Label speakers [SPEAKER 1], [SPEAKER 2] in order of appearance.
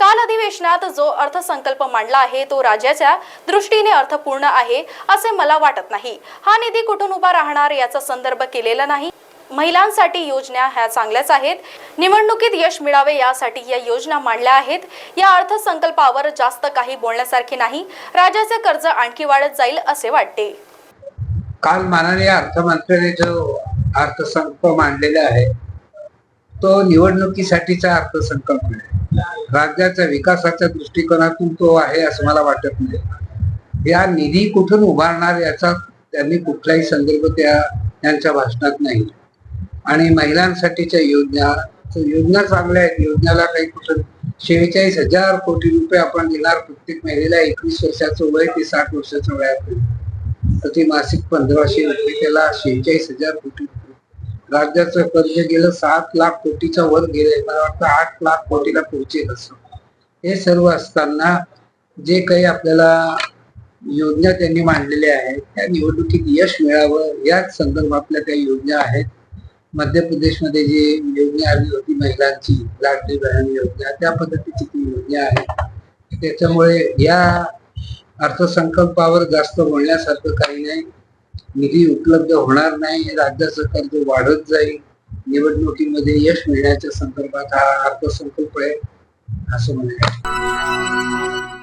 [SPEAKER 1] काल अधिवेशनात जो अर्थसंकल्प मांडला आहे तो राज्याच्या दृष्टीने अर्थपूर्ण आहे असे मला वाटत नाही. हा निधी कुठून उभा राहणार याचा संदर्भ केलेला नाही. महिलांसाठी योजना ह्या चांगल्याच आहेत. निवडणुकीत यश मिळावे यासाठी या योजना मांडल्या आहेत. या अर्थसंकल्पावर जास्त काही बोलण्यासारखे नाही. राज्याचे कर्ज आणखी वाढत जाईल असे वाटते.
[SPEAKER 2] काल माननीय अर्थमंत्र्यांनी जो अर्थसंकल्प मांडलेला आहे तो निवडणुकीसाठीचा अर्थसंकल्प आहे. राज्याच्या विकासाच्या दृष्टिकोनातून तो आहे असं मला वाटत नाही. या निधी कुठून उभारणार याचा त्यांनी कुठलाही संदर्भ त्या त्यांच्या भाषणात नाही. आणि महिलांसाठीच्या योजना योजना चांगल्या आहेत. योजनाला काही कुठं शेहेचाळीस हजार कोटी रुपये आपण देणार. प्रत्येक महिलेला एकवीस वर्षाचं वय ते साठ वर्षाचं वयात प्रति मासिक पंधराशे रुपये त्याला शेहेचाळीस हजार कोटी रुपये राज्याचं कर्ज गेलं सात लाख कोटीच्या वर गेलंय. मला वाटतं आठ लाख कोटीला पोहोचेल असं. हे सर्व असताना जे काही आपल्याला योजना त्यांनी मांडलेल्या आहेत त्या निवडणुकीत यश मिळावं याच संदर्भातल्या त्या योजना आहेत. मध्य प्रदेशमध्ये जी योजना आली होती महिलांची लाडली बहन योजना त्या पद्धतीची ती योजना आहे. त्याच्यामुळे या अर्थसंकल्पावर जास्त बोलण्यासारखं काही नाही. निधी उपलब्ध होणार नाही राज्य सरकार जो वाढत जाईल निवडणुकीमध्ये यश मिळण्याच्या संदर्भात हा अर्थसंकल्प आहे असं म्हणायचं.